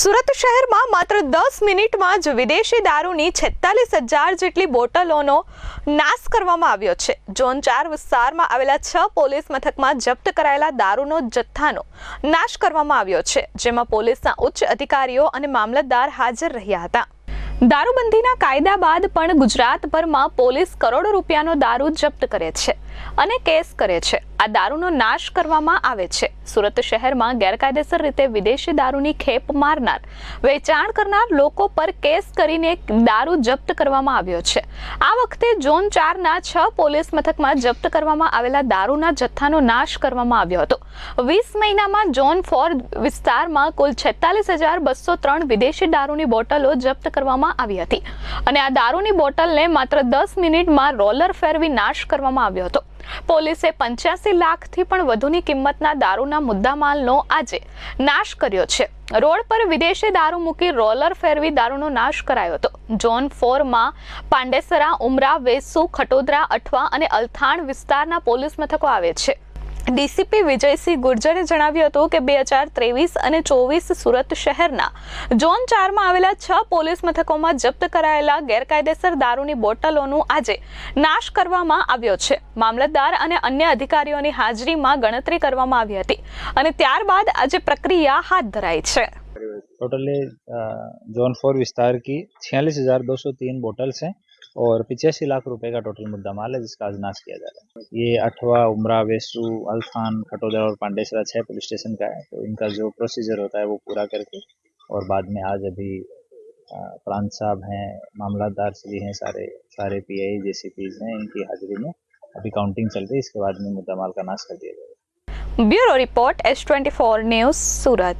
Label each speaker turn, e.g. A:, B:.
A: સુરત શહેરમાં માત્ર દસ મિનિટમાં જ વિદેશી દારૂની છેતાલીસ હજાર જેટલી બોટલોનો નાશ કરવામાં આવ્યો છે. ઝોન ચાર વિસ્તારમાં આવેલા છ પોલીસ મથકમાં જપ્ત કરાયેલા દારૂનો જથ્થાનો નાશ કરવામાં આવ્યો છે, જેમાં પોલીસના ઉચ્ચ અધિકારીઓ અને મામલતદાર હાજર રહ્યા હતા. દારૂબંધીના કાયદા બાદ પણ ગુજરાતભરમાં પોલીસ કરોડો રૂપિયાનો દારૂ જપ્ત કરે છે અને કેસ કરે છે. આ દારૂનો નાશ કરવામાં આવે છે. સુરત શહેરમાં ગેરકાયદેસર રીતે વિદેશી દારૂની ખેપ મારનાર, વેચાણ કરનાર લોકો પર કેસ કરીને દારૂ જપ્ત કરવામાં આવ્યો છે. આ વખતે ઝોન ચારના છ પોલીસ મથકમાં જપ્ત કરવામાં આવેલા દારૂના જથ્થાનો નાશ કરવામાં આવ્યો હતો. વીસ મહિનામાં ઝોન ફોર વિસ્તારમાં કુલ છેતાલીસ હજાર બસો ત્રણ વિદેશી દારૂની બોટલો જપ્ત કરવામાં આવી હતી. અને આ દારૂની બોટલને માત્ર દસ મિનિટમાં રોલર ફેરવી નાશ કરવામાં આવ્યો હતો. પોલીસે પંચ્યાસી લાખથી પણ વધુની કિંમતના દારૂના મુદ્દામાલનો આજે નાશ કર્યો છે. રોડ પર વિદેશી દારૂ મૂકી રોલર ફેરવી દારૂનો નાશ કરાયો હતો. ઝોન ફોરમાં પાંડેસરા, ઉમરા, વેસુ, ખટોદરા, અઠવા અને અલથાણ વિસ્તારના પોલીસ મથકો આવે છે. ડીસીપી વિજયસિંહ ગુર્જરે જણાવ્યું હતું કે બે હજાર ત્રેવીસ અને ચોવીસ સુરત શહેરના ઝોન ચારમાં આવેલા છ પોલીસ મથકોમાં જપ્ત કરાયેલા ગેરકાયદેસર દારૂની બોટલોનું આજે નાશ કરવામાં આવ્યો છે મામલતદાર અને અન્ય અધિકારીઓની હાજરીમાં ગણતરી કરવામાં આવી હતી અને ત્યારબાદ આજે પ્રક્રિયા હાથ ધરાઈ છે
B: टोटली जोन फोर विस्तार की छियालीस हजार दो सौ तीन बोटल्स हैं और पिचासी लाख रुपए का टोटल मुद्दा माल है, जिसका आज नाश किया जा रहा है। ये अठवा उमरा, वेसू अल्थान खटोदर और पांडेसरा छः पुलिस स्टेशन का है तो इनका जो प्रोसीजर होता है वो पूरा करके और बाद में आज अभी प्रांत साहब हैं, मामलादार श्री हैं सारे सारे P I J C Ps हैं, इनकी हाजिरी में अभी काउंटिंग चल रही है, इसके बाद में मुद्दा माल का नाश कर दिया जाएगा।
A: Bureau report S twenty four news, Surat.